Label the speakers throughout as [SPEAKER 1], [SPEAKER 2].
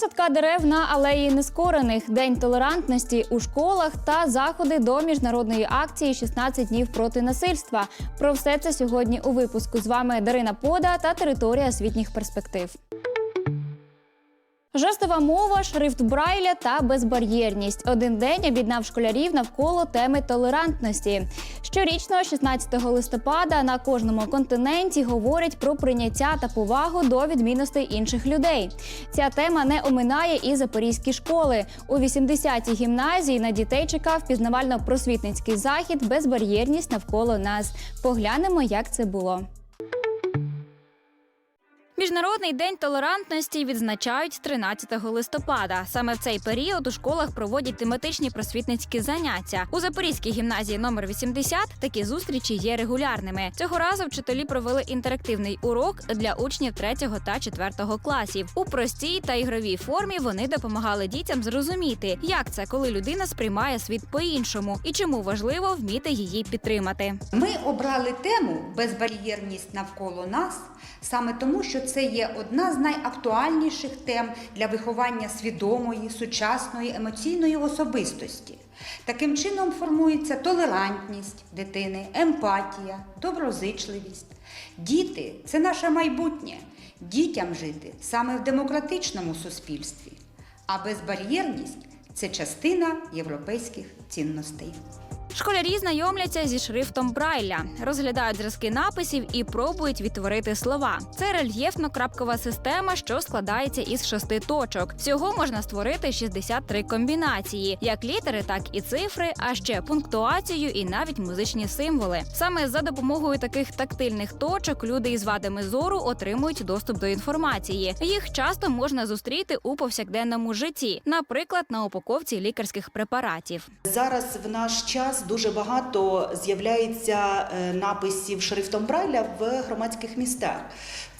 [SPEAKER 1] Висадка дерев на алеї нескорених, день толерантності у школах та заходи до міжнародної акції «16 днів проти насильства. Про все це сьогодні у випуску. З вами Дарина Пода та територія освітніх перспектив. Жестова мова, шрифт Брайля та безбар'єрність. Один день об'єднав школярів навколо теми толерантності. Щорічно, 16 листопада, на кожному континенті говорять про прийняття та повагу до відмінностей інших людей. Ця тема не оминає і запорізькі школи. У 80-й гімназії на дітей чекав пізнавально-просвітницький захід безбар'єрність навколо нас. Поглянемо, як це було. Міжнародний день толерантності відзначають 13 листопада. Саме в цей період у школах проводять тематичні просвітницькі заняття. У Запорізькій гімназії номер 80 такі зустрічі є регулярними. Цього разу вчителі провели інтерактивний урок для учнів 3 та 4 класів. У простій та ігровій формі вони допомагали дітям зрозуміти, як це, коли людина сприймає світ по-іншому, і чому важливо вміти її підтримати.
[SPEAKER 2] Ми обрали тему безбар'єрність навколо нас саме тому, що це є одна з найактуальніших тем для виховання свідомої, сучасної, емоційної особистості. Таким чином формується толерантність дитини, емпатія, доброзичливість. Діти це наше майбутнє. Дітям жити саме в демократичному суспільстві, а безбар'єрність це частина європейських цінностей.
[SPEAKER 1] Школярі знайомляться зі шрифтом Брайля, розглядають зразки написів і пробують відтворити слова. Це рельєфно-крапкова система, що складається із шести точок. Всього можна створити 63 комбінації, як літери, так і цифри, а ще пунктуацію і навіть музичні символи. Саме за допомогою таких тактильних точок люди із вадами зору отримують доступ до інформації. Їх часто можна зустріти у повсякденному житті, наприклад, на упаковці лікарських препаратів.
[SPEAKER 3] Зараз в наш час дуже багато з'являється е, написів шрифтом Брайля в громадських містах.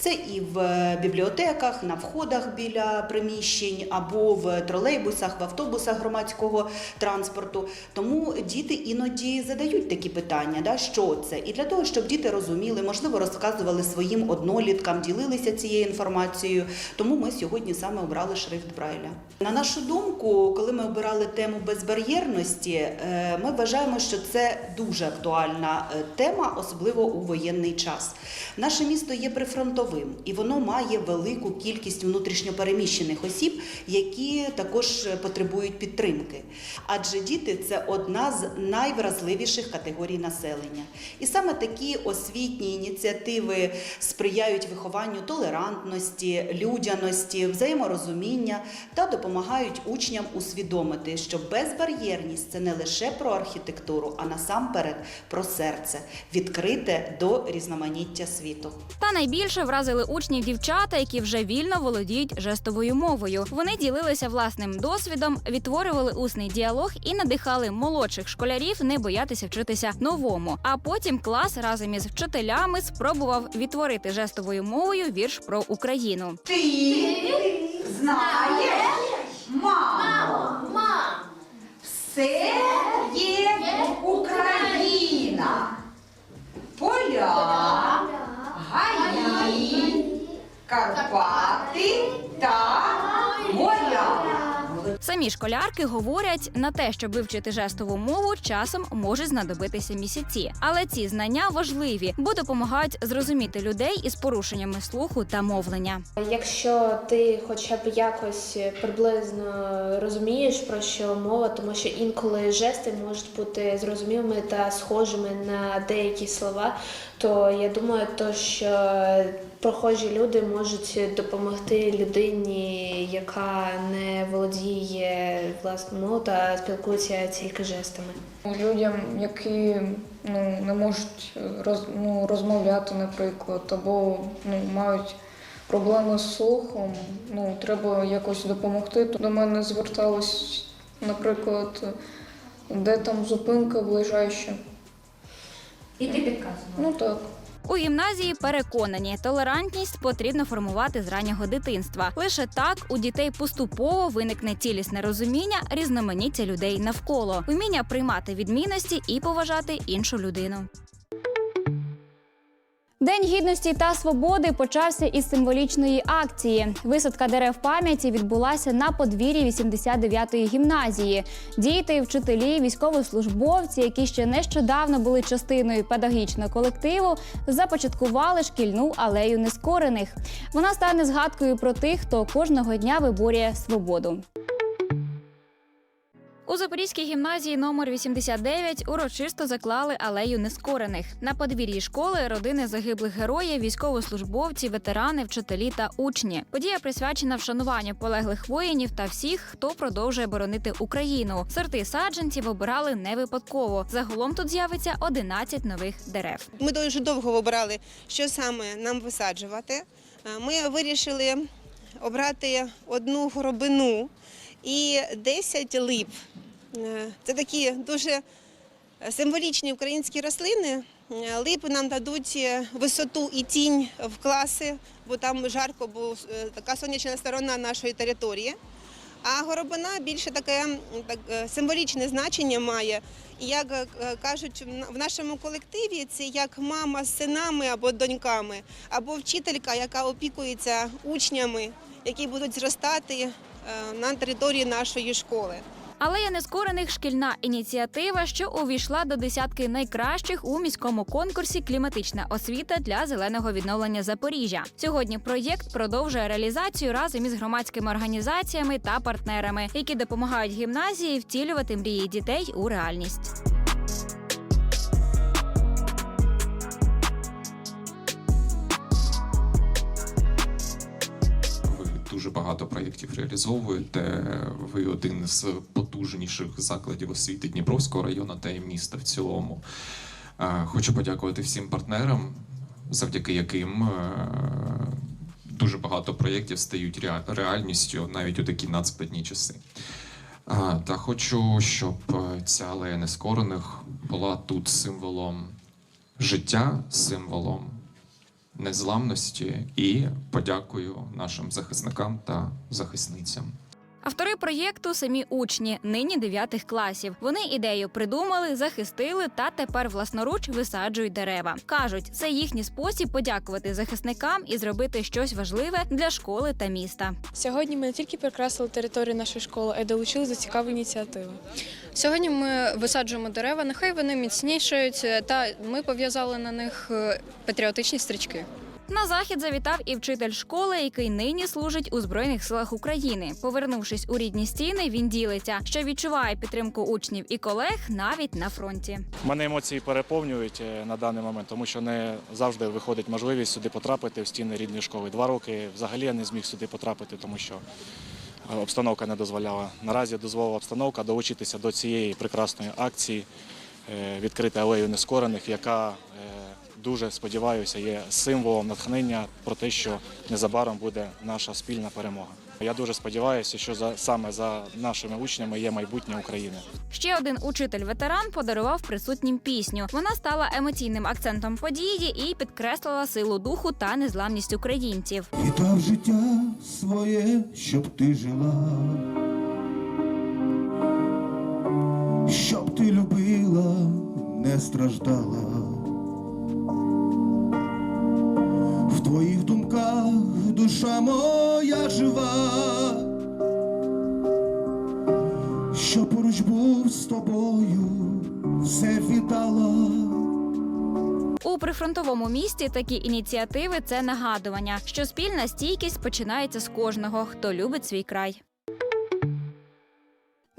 [SPEAKER 3] Це і в бібліотеках, на входах біля приміщень, або в тролейбусах, в автобусах громадського транспорту. Тому діти іноді задають такі питання, да, що це? І для того, щоб діти розуміли, можливо, розказували своїм одноліткам, ділилися цією інформацією. Тому ми сьогодні саме обрали шрифт Брайля. На нашу думку, коли ми обирали тему безбар'єрності, е, ми вважаємо, що це дуже актуальна е, тема, особливо у воєнний час. Наше місто є прифронтовим і воно має велику кількість внутрішньопереміщених осіб, які також потребують підтримки. Адже діти це одна з найвразливіших категорій населення. І саме такі освітні ініціативи сприяють вихованню толерантності, людяності, взаєморозуміння та допомагають учням усвідомити, що безбар'єрність це не лише про архітектуру, а насамперед про серце, відкрите до різноманіття світу.
[SPEAKER 1] Та найбільше вразили учнів дівчата, які вже вільно володіють жестовою мовою. Вони ділилися власним досвідом, відтворювали усний діалог і надихали молодших школярів не боятися вчитися новому. А потім клас разом із вчителями спробував відтворити жестовою мовою вірш про Україну.
[SPEAKER 2] Ти знаєш, мамо, все є Україна.
[SPEAKER 1] Школярки говорять, на те, щоб вивчити жестову мову, часом можуть знадобитися місяці. Але ці знання важливі, бо допомагають зрозуміти людей із порушеннями слуху та мовлення.
[SPEAKER 4] Якщо ти хоча б якось приблизно розумієш про що мова, тому що інколи жести можуть бути зрозумілими та схожими на деякі слова, то я думаю, то що прохожі люди можуть допомогти людині, яка не володіє власною мовою та спілкується тільки жестами.
[SPEAKER 5] Людям, які ну, не можуть роз, ну, розмовляти, наприклад, або ну, мають проблеми з слухом, ну, треба якось допомогти. До мене звертались, наприклад, де там зупинка ближайша.
[SPEAKER 2] І ти підказувала.
[SPEAKER 5] Ну так.
[SPEAKER 1] У гімназії переконані, толерантність потрібно формувати з раннього дитинства. Лише так у дітей поступово виникне цілісне розуміння різноманіття людей навколо, вміння приймати відмінності і поважати іншу людину. День гідності та свободи почався із символічної акції. Висадка дерев пам'яті відбулася на подвір'ї 89-ї гімназії. Діти, вчителі, військовослужбовці, які ще нещодавно були частиною педагогічного колективу, започаткували шкільну алею нескорених. Вона стане згадкою про тих, хто кожного дня виборює свободу. У Запорізькій гімназії номер 89 урочисто заклали алею нескорених. На подвір'ї школи родини загиблих героїв, військовослужбовці, ветерани, вчителі та учні. Подія присвячена вшануванню полеглих воїнів та всіх, хто продовжує боронити Україну. Сорти саджанців обирали не випадково. Загалом тут з'явиться 11 нових дерев.
[SPEAKER 6] Ми дуже довго вибирали, що саме нам висаджувати. Е, Ми вирішили обрати одну горобину і 10 лип. Е, Це такі дуже символічні українські рослини. Е, Липи нам дадуть е, висоту і тінь в класи, бо там жарко, бо така сонячна сторона нашої території. А горобина більше таке так, символічне значення має. І як кажуть, в нашому колективі це як мама з синами або доньками, або вчителька, яка опікується учнями, які будуть зростати на території нашої школи.
[SPEAKER 1] Алея нескорених шкільна ініціатива, що увійшла до десятки найкращих у міському конкурсі Кліматична освіта для зеленого відновлення Запоріжжя. Сьогодні проєкт продовжує реалізацію разом із громадськими організаціями та партнерами, які допомагають гімназії втілювати мрії дітей у реальність.
[SPEAKER 7] Дуже багато проєктів реалізовуєте. Ви один з потужніших закладів освіти Дніпровського району та й міста в цілому. Е, Хочу подякувати всім партнерам, завдяки яким е, дуже багато проєктів стають реальністю навіть у такі надскладні часи. Е, Та хочу, щоб ця алея нескорених була тут символом життя, символом незламності і подякую нашим захисникам та захисницям.
[SPEAKER 1] Автори проєкту самі учні, нині дев'ятих класів. Вони ідею придумали, захистили та тепер власноруч висаджують дерева. кажуть, це їхній спосіб подякувати захисникам і зробити щось важливе для школи та міста.
[SPEAKER 8] Сьогодні ми не тільки прикрасили територію нашої школи, а й долучили до цікавої ініціативи.
[SPEAKER 9] Сьогодні ми висаджуємо дерева, нехай вони міцнішають, та ми пов'язали на них е, патріотичні стрічки.
[SPEAKER 1] На захід завітав і вчитель школи, який нині служить у збройних силах України. Повернувшись у рідні стіни, він ділиться, що відчуває підтримку учнів і колег навіть на фронті.
[SPEAKER 10] Мене емоції переповнюють е, на даний момент, тому що не завжди виходить можливість сюди потрапити в стіни рідної школи. Два роки взагалі я не зміг сюди потрапити, тому що е, обстановка не дозволяла. Наразі дозволила обстановка долучитися до цієї прекрасної акції е, відкрити алею нескорених, яка дуже сподіваюся є символом натхнення про те, що незабаром буде наша спільна перемога. Я дуже сподіваюся, що за саме за нашими учнями є майбутнє України.
[SPEAKER 1] Ще один учитель-ветеран подарував присутнім пісню. Вона стала емоційним акцентом події і підкреслила силу духу та незламність українців.
[SPEAKER 11] Віддав життя своє, щоб ти жила, щоб ти любила, не страждала. Твоїх думках душа моя жива, що поруч був з тобою, все віддала.
[SPEAKER 1] У прифронтовому місті такі ініціативи це нагадування, що спільна стійкість починається з кожного, хто любить свій край.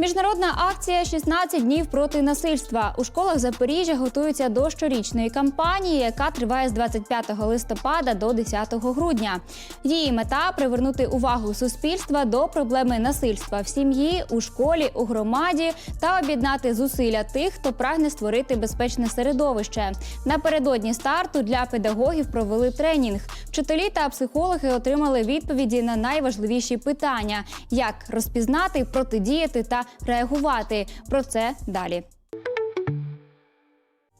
[SPEAKER 1] Міжнародна акція «16 днів проти насильства у школах Запоріжжя готуються до щорічної кампанії, яка триває з 25 листопада до 10 грудня. Її мета привернути увагу суспільства до проблеми насильства в сім'ї, у школі, у громаді та об'єднати зусилля тих, хто прагне створити безпечне середовище. Напередодні старту для педагогів провели тренінг. Вчителі та психологи отримали відповіді на найважливіші питання: як розпізнати, протидіяти та реагувати. Про це далі.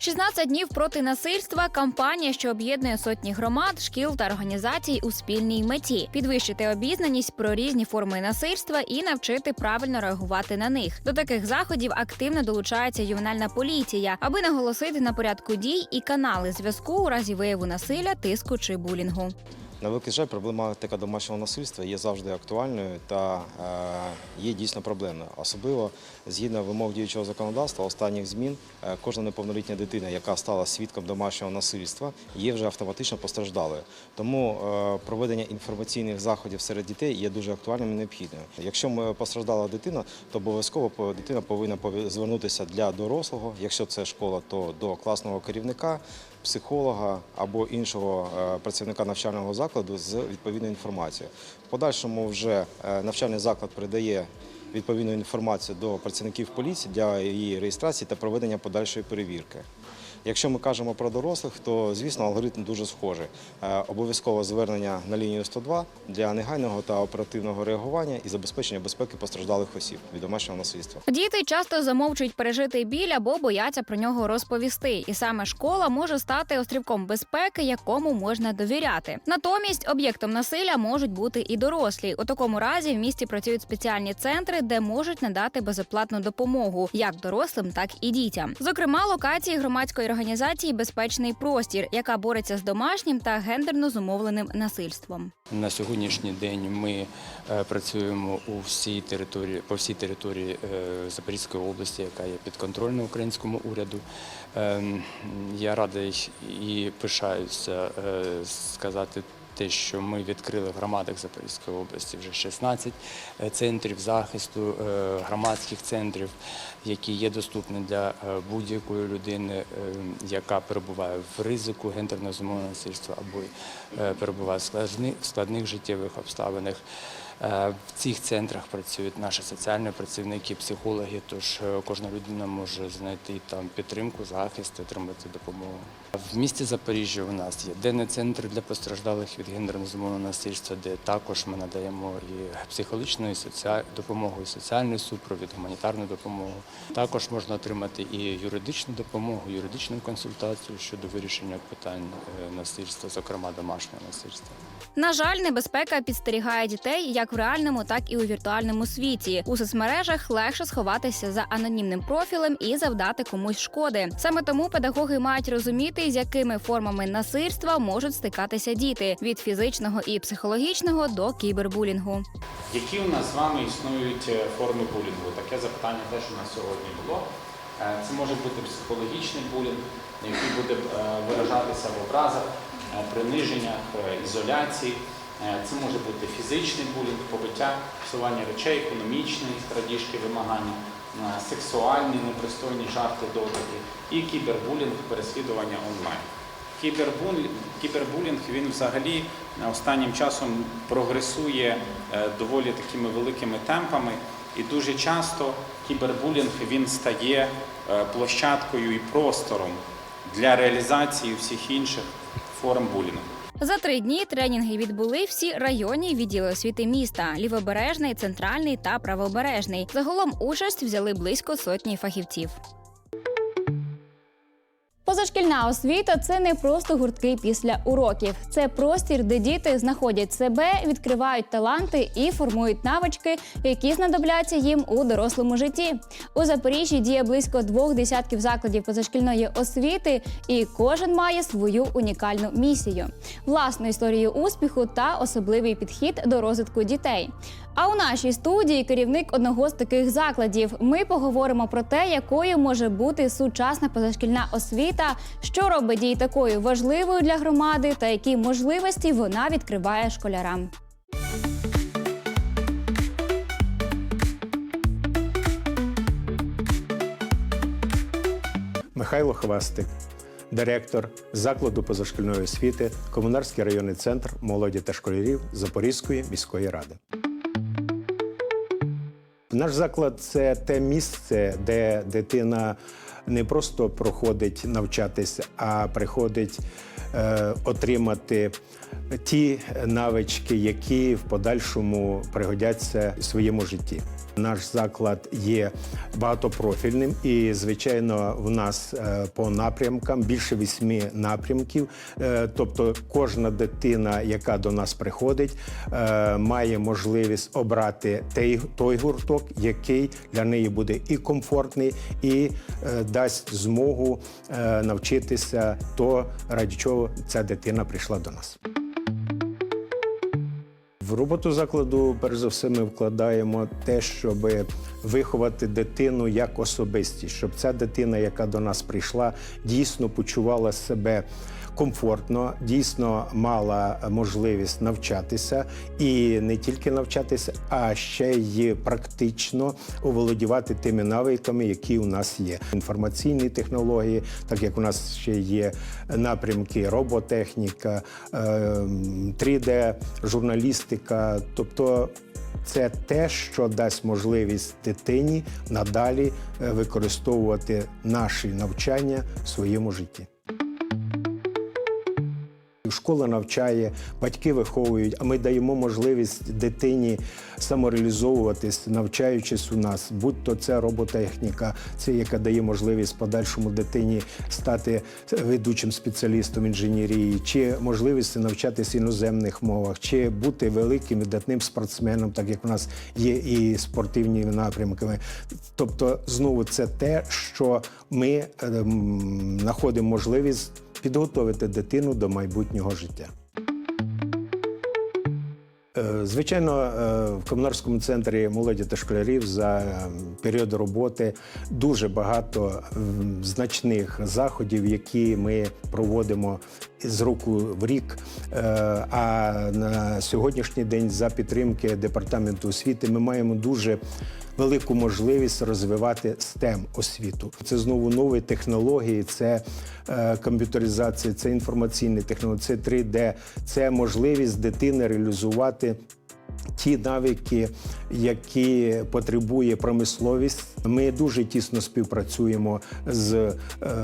[SPEAKER 1] 16 днів проти насильства кампанія, що об'єднує сотні громад, шкіл та організацій у спільній меті, підвищити обізнаність про різні форми насильства і навчити правильно реагувати на них. До таких заходів активно долучається ювенальна поліція, аби наголосити на порядку дій і канали зв'язку у разі вияву насилля, тиску чи булінгу.
[SPEAKER 12] На великий жаль, проблематика домашнього насильства є завжди актуальною та е, є дійсно проблемною. Особливо згідно вимог діючого законодавства, останніх змін, е, кожна неповнолітня дитина, яка стала свідком домашнього насильства, є вже автоматично постраждалою. Тому е, проведення інформаційних заходів серед дітей є дуже актуальним і необхідним. Якщо постраждала дитина, то обов'язково дитина повинна звернутися для дорослого. Якщо це школа, то до класного керівника психолога або іншого е, працівника навчального закладу з відповідною інформацією. В подальшому вже е, навчальний заклад передає відповідну інформацію до працівників поліції для її реєстрації та проведення подальшої перевірки. Якщо ми кажемо про дорослих, то звісно алгоритм дуже схожий. Е, Обов'язково звернення на лінію 102 для негайного та оперативного реагування і забезпечення безпеки постраждалих осіб від домашнього насильства.
[SPEAKER 1] Діти часто замовчують пережитий біль або бояться про нього розповісти, і саме школа може стати острівком безпеки, якому можна довіряти. Натомість об'єктом насилля можуть бути і дорослі. У такому разі в місті працюють спеціальні центри, де можуть надати безоплатну допомогу як дорослим, так і дітям. Зокрема, локації громадської організації Безпечний простір, яка бореться з домашнім та гендерно зумовленим насильством.
[SPEAKER 13] На сьогоднішній день ми е, працюємо у всій території по всій території е, Запорізької області, яка є підконтрольна українському уряду. Ем, Я радий і пишаюся е, сказати. Те, що ми відкрили в громадах Запорізької області вже 16 е, центрів захисту, е, громадських центрів, які є доступні для е, будь-якої людини, яка перебуває в ризику гендерного зумовленого насильства або перебуває в складних життєвих обставинах. Е, В цих центрах працюють наші соціальні працівники, психологи, тож е, кожна людина може знайти там підтримку, захист, отримати допомогу. В місті Запоріжжя у нас є денний центр для постраждалих від гендерно зумовленого насильства, де також ми надаємо і психологічну і соціаль... допомогу, і соціальний супровід, гуманітарну допомогу. Також можна отримати і юридичну допомогу, юридичну консультацію щодо вирішення питань е, насильства, зокрема домашнього насильства.
[SPEAKER 1] На жаль, небезпека підстерігає дітей як в реальному, так і у віртуальному світі. У соцмережах легше сховатися за анонімним профілем і завдати комусь шкоди. Саме тому педагоги мають розуміти, з якими формами насильства можуть стикатися діти від фізичного і психологічного до кібербулінгу.
[SPEAKER 14] Які у нас з вами існують е, форми булінгу? Таке запитання теж у нас сьогодні було. Е, Це може бути психологічний булінг, який буде е, виражатися в образах, приниженнях, ізоляції. Е, Це може бути фізичний булінг, побиття, псування речей, економічні крадіжки, вимагання, е, сексуальні, непристойні жарти, дотики і кібербулінг, переслідування онлайн. Кібербулінг, він взагалі останнім часом прогресує е, доволі такими великими темпами, і дуже часто кібербулінг він стає е, площадкою і простором для реалізації всіх інших форм булінгу.
[SPEAKER 1] За три дні тренінги відбули всі районні відділи освіти міста: лівобережний, центральний та правобережний. Загалом участь взяли близько сотні фахівців. Позашкільна освіта це не просто гуртки після уроків. Це простір, де діти знаходять себе, відкривають таланти і формують навички, які знадобляться їм у дорослому житті. У Запоріжжі діє близько двох десятків закладів позашкільної освіти, і кожен має свою унікальну місію, власну історію успіху та особливий підхід до розвитку дітей. А у нашій студії керівник одного з таких закладів. Ми поговоримо про те, якою може бути сучасна позашкільна освіта, що робить її такою важливою для громади, та які можливості вона відкриває школярам.
[SPEAKER 15] Михайло Хвастик, директор закладу позашкільної освіти, Комунарський районний центр молоді та школярів Запорізької міської ради. Наш заклад це те місце, де дитина не просто проходить навчатись, а приходить е, отримати ті навички, які в подальшому пригодяться в своєму житті. Наш заклад є багатопрофільним, і звичайно, в нас е, по напрямкам більше вісьми напрямків. Е, Тобто, кожна дитина, яка до нас приходить, е, має можливість обрати той, гурток, який для неї буде і комфортний, і дасть змогу навчитися то, ради чого ця дитина прийшла до нас. В роботу закладу, перш за все, ми вкладаємо те, щоб виховати дитину як особистість, щоб ця дитина, яка до нас прийшла, дійсно почувала себе комфортно, дійсно мала можливість навчатися і не тільки навчатися, а ще й практично оволодівати тими навиками, які у нас є. Інформаційні технології, так як у нас ще є напрямки роботехніка, е, 3D, журналістика, тобто. Це те, що дасть можливість дитині надалі е, використовувати наші навчання в своєму житті. Школа навчає, батьки виховують, а ми даємо можливість дитині самореалізовуватись, навчаючись у нас, будь то це роботехніка, це яка дає можливість подальшому дитині стати ведучим спеціалістом інженерії, чи можливість навчатися іноземних мовах, чи бути великим видатним спортсменом, так як у нас є і спортивні напрямками. Тобто, знову це те, що ми ем, знаходимо можливість підготовити дитину до майбутнього життя. Е, Звичайно, е, в комунарському центрі молоді та школярів за е, період роботи дуже багато значних заходів, які ми проводимо з року в рік. Е, А на сьогоднішній день, за підтримки департаменту освіти, ми маємо дуже велику можливість розвивати STEM освіту. Це знову нові технології, це е, комп'ютеризація, це інформаційні технології, це 3D, це можливість дитини реалізувати. Ті навики, які потребує промисловість, ми дуже тісно співпрацюємо з е,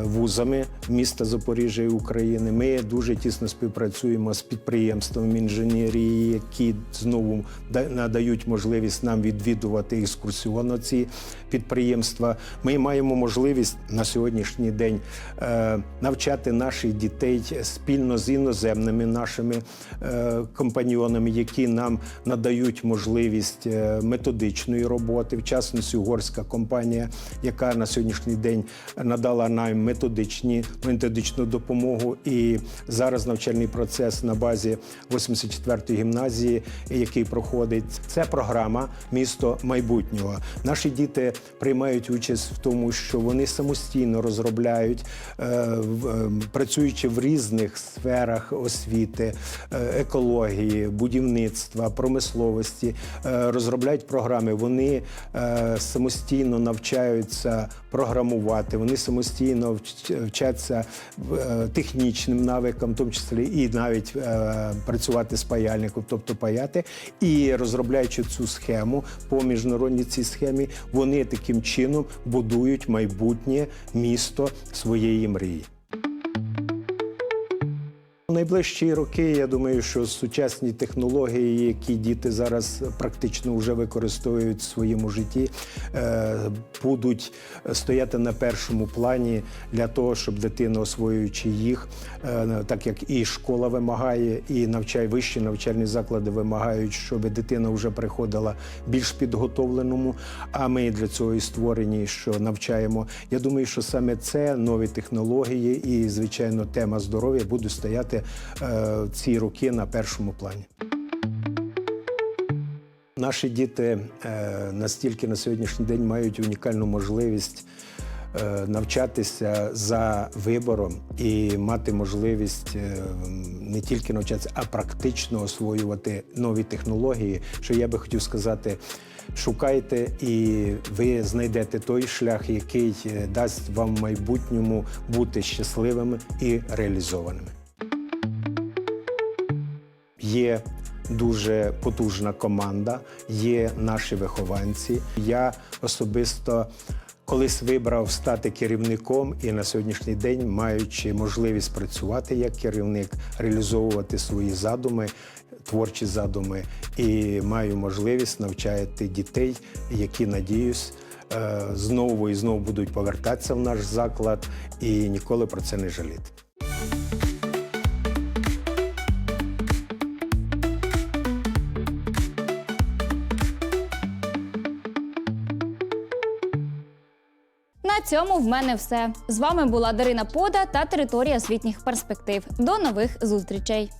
[SPEAKER 15] вузами міста Запоріжжя і України. Ми дуже тісно співпрацюємо з підприємствами інженерії, які знову надають можливість нам відвідувати екскурсіонно ці підприємства. Ми маємо можливість на сьогоднішній день е, навчати наших дітей спільно з іноземними нашими е, компаньйонами, які нам надають можливість е, методичної роботи. В частності угорська компанія, яка на сьогоднішній день надала нам методичні методичну допомогу. І зараз навчальний процес на базі 84-ї гімназії, який проходить, це програма Місто майбутнього. Наші діти приймають участь в тому, що вони самостійно розробляють, е, е, працюючи в різних сферах освіти, екології, будівництва, промисловості, е, розробляють програми. Вони е, самостійно навчаються програмувати, вони самостійно вчаться е, технічним навикам, в тому числі і навіть працювати з паяльником, тобто паяти. І розробляючи цю схему по міжнародній цій схемі, вони таким чином будують майбутнє місто своєї мрії. Найближчі роки я думаю, що сучасні технології, які діти зараз практично вже використовують в своєму житті, е, будуть стояти на першому плані для того, щоб дитина, освоюючи їх, е, так як і школа вимагає, і навчай вищі навчальні заклади вимагають, щоб дитина вже приходила більш підготовленому. А ми для цього і створені, що навчаємо. Я думаю, що саме це нові технології і, звичайно, тема здоров'я будуть стояти е, ці роки на першому плані. Наші діти е, настільки на сьогоднішній день мають унікальну можливість е, навчатися за вибором і мати можливість не тільки навчатися, а практично освоювати нові технології. Що я би хотів сказати. Шукайте і ви знайдете той шлях, який дасть вам в майбутньому бути щасливими і реалізованими. Є дуже потужна команда, є наші вихованці. Я особисто колись вибрав стати керівником, і на сьогоднішній день, маючи можливість працювати як керівник, реалізовувати свої задуми. творчі задуми і маю можливість навчати дітей, які надіюсь. е, Знову і знову будуть повертатися в наш заклад і ніколи про це не жаліти.
[SPEAKER 1] Цьому в мене все. З вами була Дарина Пода та територія освітніх перспектив. До нових зустрічей.